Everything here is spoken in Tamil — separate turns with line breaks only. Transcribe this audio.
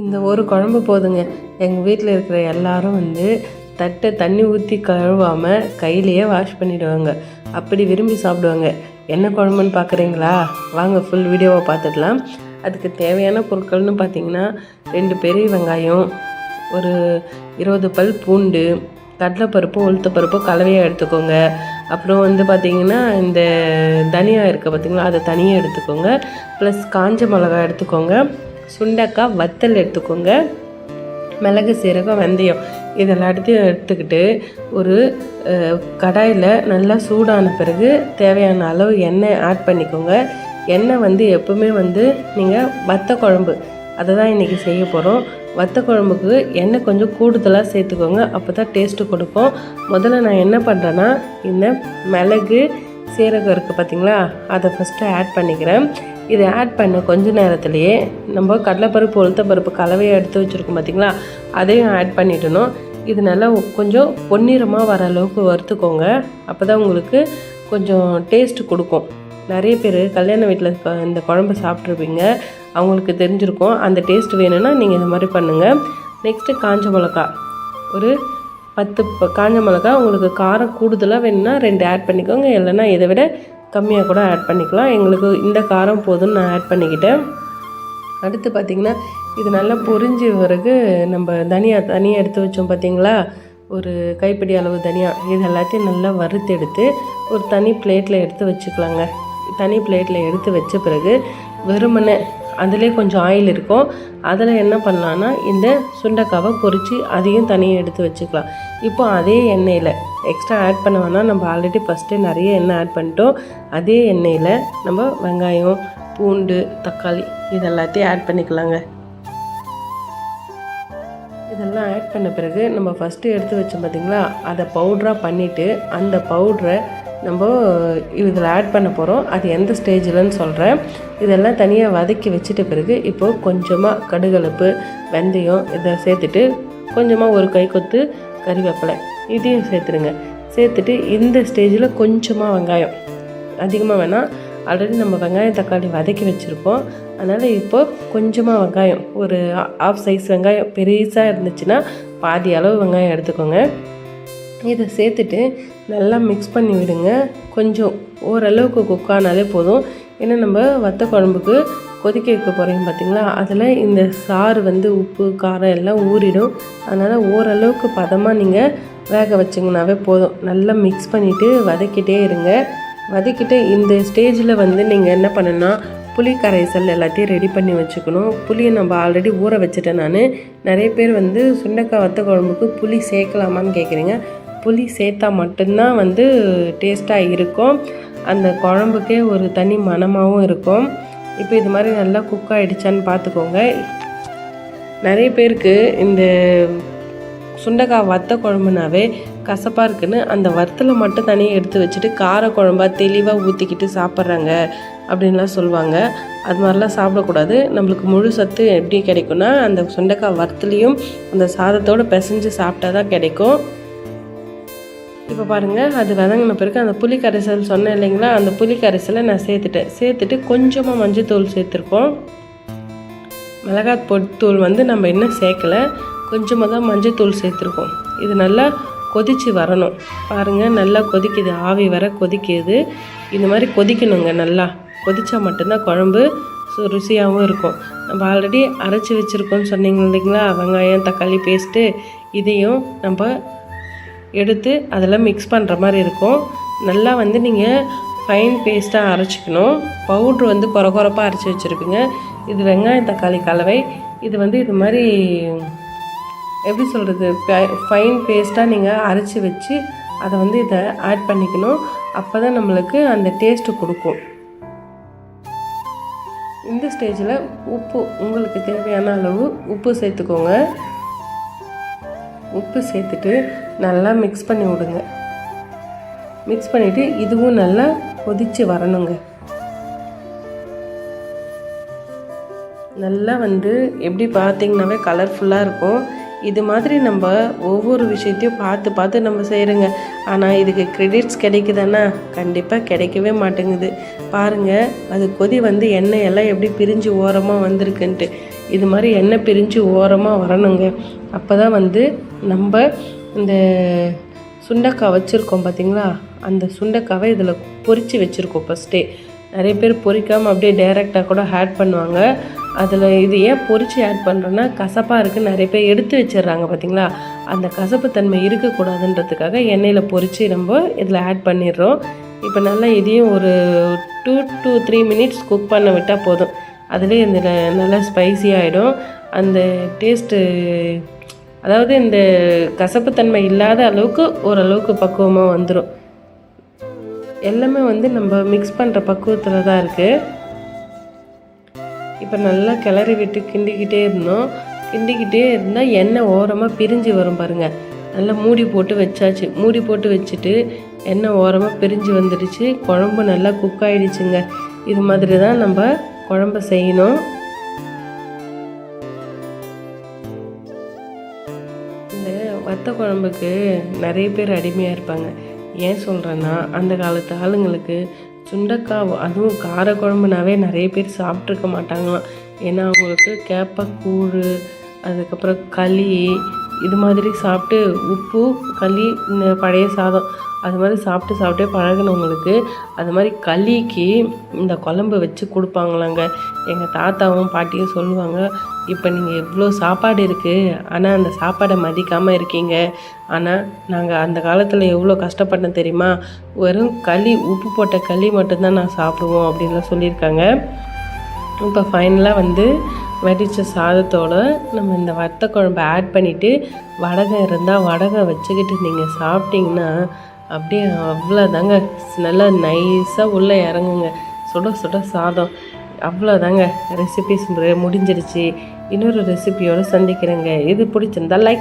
இந்த ஒரு குழம்பு போதுங்க. எங்கள் வீட்டில் இருக்கிற எல்லாரும் வந்து தட்டை தண்ணி ஊற்றி கழுவாமல் கையிலேயே வாஷ் பண்ணிவிடுவாங்க அப்படி விரும்பி சாப்பிடுவாங்க. என்ன குழம்புன்னு பார்க்குறீங்களா வாங்க ஃபுல் வீடியோவை பார்த்துக்கலாம் அதுக்கு தேவையான பொருட்கள்னு பார்த்தீங்கன்னா ரெண்டு பெரிய வெங்காயம் ஒரு இருபது பல் பூண்டு கடலைப்பருப்பு உளுத்தப்பருப்பு கலவையாக எடுத்துக்கோங்க. அப்புறம் வந்து பார்த்திங்கன்னா இந்த தனியாக இருக்குது பார்த்திங்கன்னா அதை தனியாக எடுத்துக்கோங்க. ப்ளஸ் காஞ்ச மிளகா எடுத்துக்கோங்க. சுண்டக்காய் வத்தல் எடுத்துக்கோங்க. மிளகு சீரகம் வெந்தயம். இதெல்லாம் எடுத்து எடுத்துக்கிட்டு ஒரு கடாயில் நல்லா சூடான பிறகு தேவையான அளவு எண்ணெய் ஆட் பண்ணிக்கோங்க. எண்ணெய் வந்து எப்பவுமே வந்து நீங்கள் வத்த குழம்பு. அதை தான் இன்றைக்கி செய்ய போகிறோம் வத்த குழம்புக்கு எண்ணெய் கொஞ்சம் கூடுதலாக சேர்த்துக்கோங்க. அப்போ தான் டேஸ்ட்டு கொடுக்கும். முதல்ல நான் என்ன பண்ணுறேன்னா இந்த மிளகு சீரகம் இருக்குது பார்த்தீங்களா அதை ஃபஸ்ட்டு ஆட் பண்ணிக்கிறேன். இதை ஆட் பண்ண கொஞ்ச நேரத்துலையே நம்ம கடலைப்பருப்பு உளுத்தப்பருப்பு கலவையை எடுத்து வச்சுருக்கோம் பார்த்தீங்களா அதையும் ஆட் பண்ணிட்டணும் இது நல்லா கொஞ்சம் பொன்னிறமாக வர அளவுக்கு வறுத்துக்கோங்க. அப்போ தான் உங்களுக்கு கொஞ்சம் டேஸ்ட்டு கொடுக்கும். நிறைய பேர் கல்யாண வீட்டில் இந்த குழம்பு சாப்பிட்ருப்பீங்க அவங்களுக்கு தெரிஞ்சிருக்கும். அந்த டேஸ்ட் வேணும்னா நீங்கள் இந்த மாதிரி பண்ணுங்கள் நெக்ஸ்ட்டு காஞ்ச மிளகா. ஒரு பத்து காஞ்ச மிளகா உங்களுக்கு காரம் கூடுதலாக வேணும்னா ரெண்டு ஆட் பண்ணிக்கோங்க. இல்லைன்னா இதை விட கம்மியாக கூட ஆட் பண்ணிக்கலாம். எங்களுக்கு இந்த காரம் போதும்னு நான் ஆட் பண்ணிக்கிட்டேன். அடுத்து பார்த்திங்கன்னா இது நல்லா பொரிஞ்சு பிறகு நம்ம தனியா தனியாக எடுத்து வச்சோம் பார்த்தீங்களா ஒரு கைப்பிடி அளவு தனியா. இது எல்லாத்தையும் நல்லா வறுத்து எடுத்து ஒரு தனி பிளேட்டில் எடுத்து வச்சுக்கலாங்க. தனி பிளேட்டில் எடுத்து வச்ச பிறகு வெறுமனே அதிலே கொஞ்சம் ஆயில் இருக்கும். அதில் என்ன பண்ணலான்னா இந்த சுண்டைக்காவை பொரித்து அதையும் தனியாக எடுத்து வச்சுக்கலாம். இப்போ அதே எண்ணெயில் எக்ஸ்ட்ரா ஆட் பண்ண வேணால் நம்ம ஆல்ரெடி ஃபஸ்ட்டே நிறைய எண்ணெய் ஆட் பண்ணிட்டோம். அதே எண்ணெயில் நம்ம வெங்காயம் பூண்டு தக்காளி இது எல்லாத்தையும் ஆட் பண்ணிக்கலாங்க. இதெல்லாம் ஆட் பண்ண பிறகு நம்ம ஃபஸ்ட்டு எடுத்து வச்சோம் பார்த்திங்களா அதை பவுட்ராக பண்ணிவிட்டு அந்த பவுட்ரை நம்ம இதில் ஆட் பண்ண போகிறோம் அது எந்த ஸ்டேஜில்னு சொல்கிறேன் இதெல்லாம் தனியாக வதக்கி வச்சிட்ட பிறகு இப்போது கொஞ்சமாக கடுகலப்பு வெந்தயம் இதை சேர்த்துட்டு கொஞ்சமாக ஒரு கை கொத்து கறிவேப்பிலை இதையும் சேர்த்துருங்க. சேர்த்துட்டு இந்த ஸ்டேஜில் கொஞ்சமாக வெங்காயம். அதிகமாக வேணால் ஆல்ரெடி நம்ம வெங்காயம் தக்காளி வதக்கி வச்சுருப்போம். அதனால் இப்போது கொஞ்சமாக வெங்காயம் ஒரு ஆஃப் சைஸ் வெங்காயம் பெருசாக இருந்துச்சுன்னா பாதி அளவு வெங்காயம் எடுத்துக்கோங்க. இதை சேர்த்துட்டு நல்லா மிக்ஸ் பண்ணி விடுங்க. கொஞ்சம் ஓரளவுக்கு குக் ஆனாலே போதும். ஏன்னா நம்ம வத்த குழம்புக்கு கொதிக்க வைக்க போகிறீங்க பார்த்தீங்களா அதில் இந்த சாறு வந்து உப்பு காரம் எல்லாம் ஊறிடும். அதனால் ஓரளவுக்கு பதமாக நீங்கள் வேக வச்சிங்கனாவே போதும். நல்லா மிக்ஸ் பண்ணிவிட்டு வதக்கிட்டே இருங்க. வதக்கிட்டு இந்த ஸ்டேஜில் வந்து நீங்கள் என்ன பண்ணுன்னா புளி கரைசல் எல்லாத்தையும் ரெடி பண்ணி வச்சுக்கணும். புளியை நம்ம ஆல்ரெடி ஊற வச்சுட்டேன் நான். நிறைய பேர் வந்து சுண்டக்காய் வத்த குழம்புக்கு புளி சேர்க்கலாமான்னு கேட்குறீங்க புளி சேர்த்தா மட்டும்தான் வந்து டேஸ்ட்டாக இருக்கும். அந்த குழம்புக்கே ஒரு தனி மணமாகவும் இருக்கும். இப்போ இது மாதிரி நல்லா குக் ஆகிடுச்சான்னு பார்த்துக்கோங்க. நிறைய பேருக்கு இந்த சுண்டைக்காய் வத்த குழம்புனாவே கசப்பாக இருக்குன்னு அந்த வத்தலை மட்டும் தனியாக எடுத்து வச்சுட்டு கார குழம்பா தெளிவாக ஊற்றிக்கிட்டு சாப்பிட்றாங்க அப்படின்லாம் சொல்லுவாங்க. அது மாதிரிலாம் சாப்பிடக்கூடாது. நம்மளுக்கு முழு சத்து எப்படி கிடைக்கும்னா அந்த சுண்டைக்காய் வறுத்துலேயும் அந்த சாதத்தோடு பிசைஞ்சு சாப்பிட்டா தான் கிடைக்கும். இப்போ பாருங்கள் அது வதங்கின பிறகு அந்த புளி கரைசல் சொன்னேன் இல்லைங்களா அந்த புளி கரைசலை நான் சேர்த்துட்டேன். சேர்த்துட்டு கொஞ்சமாக மஞ்சத்தூள் சேர்த்துருக்கோம். மிளகாய் பொடித்தூள் வந்து நம்ம இன்னும் சேர்க்கல. கொஞ்சமாக தான் மஞ்சத்தூள் சேர்த்துருக்கோம். இது நல்லா கொதித்து வரணும். பாருங்கள் நல்லா கொதிக்குது. ஆவி வர கொதிக்குது. இந்த மாதிரி கொதிக்கணுங்க நல்லா. கொதித்தா மட்டும்தான் குழம்பு சு- ருசியாகவும் இருக்கும். நம்ம ஆல்ரெடி அரைச்சி வச்சுருக்கோம்னு சொன்னீங்க இல்லைங்களா? வெங்காயம் தக்காளி பேஸ்ட்டு இதையும் நம்ம எடுத்து அதில் மிக்ஸ் பண்ணுற மாதிரி இருக்கும். நல்லா வந்து நீங்கள் ஃபைன் பேஸ்ட்டாக அரைச்சிக்கணும். பவுட்ரு வந்து குறை குறைப்பாக அரைச்சி வச்சுருப்பீங்க. இது வெங்காயம் தக்காளி கலவை. இது வந்து இது மாதிரி எப்படி சொல்கிறது ஃபைன் பேஸ்ட்டாக நீங்கள் அரைச்சி வச்சு அதை வந்து இதை ஆட் பண்ணிக்கணும். அப்போ தான் நம்மளுக்கு அந்த டேஸ்ட்டு கொடுக்கும். இந்த ஸ்டேஜில் உப்பு உங்களுக்கு தேவையான அளவு உப்பு சேர்த்துக்கோங்க. உப்பு சேர்த்துட்டு நல்லா மிக்ஸ் பண்ணி விடுங்க. மிக்ஸ் பண்ணிவிட்டு இதுவும் நல்லா கொதித்து வரணுங்க. நல்லா வந்து எப்படி பார்த்தீங்கன்னாவே கலர்ஃபுல்லாக இருக்கும். இது மாதிரி நம்ம ஒவ்வொரு விஷயத்தையும் பார்த்து பார்த்து நம்ம செய்கிறோங்க ஆனால் இதுக்கு கிரெடிட்ஸ் கிடைக்குதானா கண்டிப்பாக கிடைக்கவே மாட்டேங்குது. பாருங்கள் அது கொதி வந்து எண்ணெய் எல்லாம் எப்படி பிரிஞ்சு ஓரமாக வந்திருக்குன்ட்டு. இது மாதிரி எண்ணெய் பிரிஞ்சு ஓரமாக வரணுங்க. அப்போ தான் வந்து நம்ம இந்த சுண்டைக்காய் வச்சுருக்கோம் பார்த்தீங்களா அந்த சுண்டைக்காவை இதில் பொரித்து வச்சுருக்கோம் ஃபஸ்ட்டே நிறைய பேர் பொரிக்காமல் அப்படியே டைரெக்டாக கூட ஆட் பண்ணுவாங்க. அதில் இது ஏன் பொரித்து ஆட் பண்ணுறோன்னா கசப்பாக இருக்குது நிறைய பேர் எடுத்து வச்சிடுறாங்க பார்த்தீங்களா அந்த கசப்பு தன்மை இருக்கக்கூடாதுன்றதுக்காக எண்ணெயில் பொரித்து நம்ம இதில் ஆட் பண்ணிடுறோம். இப்போ நல்லா இதையும் ஒரு two two three minutes cook பண்ண விட்டால் போதும். அதுலேயே இந்த நல்லா ஸ்பைசி ஆகிடும் அந்த டேஸ்ட்டு அதாவது இந்த கசப்புத்தன்மை இல்லாத அளவுக்கு ஓரளவுக்கு பக்குவமாக வந்துடும் எல்லாமே வந்து நம்ம மிக்ஸ் பண்ணுற பக்குவத்தில் தான் இருக்குது இப்போ நல்லா கிளறி விட்டு கிண்டிக்கிட்டே இருந்தோம். கிண்டிக்கிட்டே இருந்தால் எண்ணெய் ஓரமாக பிரிஞ்சு வரும் பாருங்கள் நல்லா மூடி போட்டு வச்சாச்சு. மூடி போட்டு வச்சுட்டு எண்ணெய் ஓரமாக பிரிஞ்சு வந்துடுச்சு. குழம்பு நல்லா குக் ஆகிடுச்சுங்க இது மாதிரி தான் நம்ம குழம்பு செய்யணும். வத்த குழம்புக்கு நிறைய பேர் அடிமையாக இருப்பாங்க. ஏன் சொல்கிறேன்னா அந்த காலத்து ஆளுங்களுக்கு சுண்டக்காய் அதுவும் கார குழம்புனாவே நிறைய பேர் சாப்பிட்ருக்க மாட்டாங்களாம். ஏன்னா அவங்களுக்கு கேப்பக்கூழ் அதுக்கப்புறம் களி இது மாதிரி சாப்பிட்டு உப்பு களி இந்த பழைய சாதம் அது மாதிரி சாப்பிட்டு சாப்பிட்டே பழகினவங்களுக்கு அது மாதிரி களிக்கு இந்த குழம்பு வச்சு கொடுப்பாங்களாங்க. எங்கள் தாத்தாவும் பாட்டியும் சொல்லுவாங்க இப்போ நீங்கள் எவ்வளோ சாப்பாடு இருக்குது ஆனால் அந்த சாப்பாடை மதிக்காமல் இருக்கீங்க. ஆனால் நாங்கள் அந்த காலத்தில் எவ்வளோ கஷ்டப்பட்டோம் தெரியுமா? வெறும் களி உப்பு போட்ட களி மட்டும்தான் நான் சாப்பிடுவோம் அப்படின்லாம் சொல்லியிருக்காங்க. இப்போ ஃபைனலாக வந்து வடித்த சாதத்தோடு நம்ம இந்த வத்த குழம்பு ஆட் பண்ணிவிட்டு வடகை இருந்தால் வடகை வச்சுக்கிட்டு நீங்கள் சாப்பிட்டிங்கன்னா அப்படியே அவ்வளோதாங்க நல்லா நைஸாக உள்ளே இறங்குங்க. சுட சுட சாதம். அவ்வளோதாங்க ரெசிபிஸ் முடிஞ்சிருச்சு. இன்னொரு ரெசிபியோடு சந்திக்கிறேங்க. இது பிடிச்சிருந்தா லைக்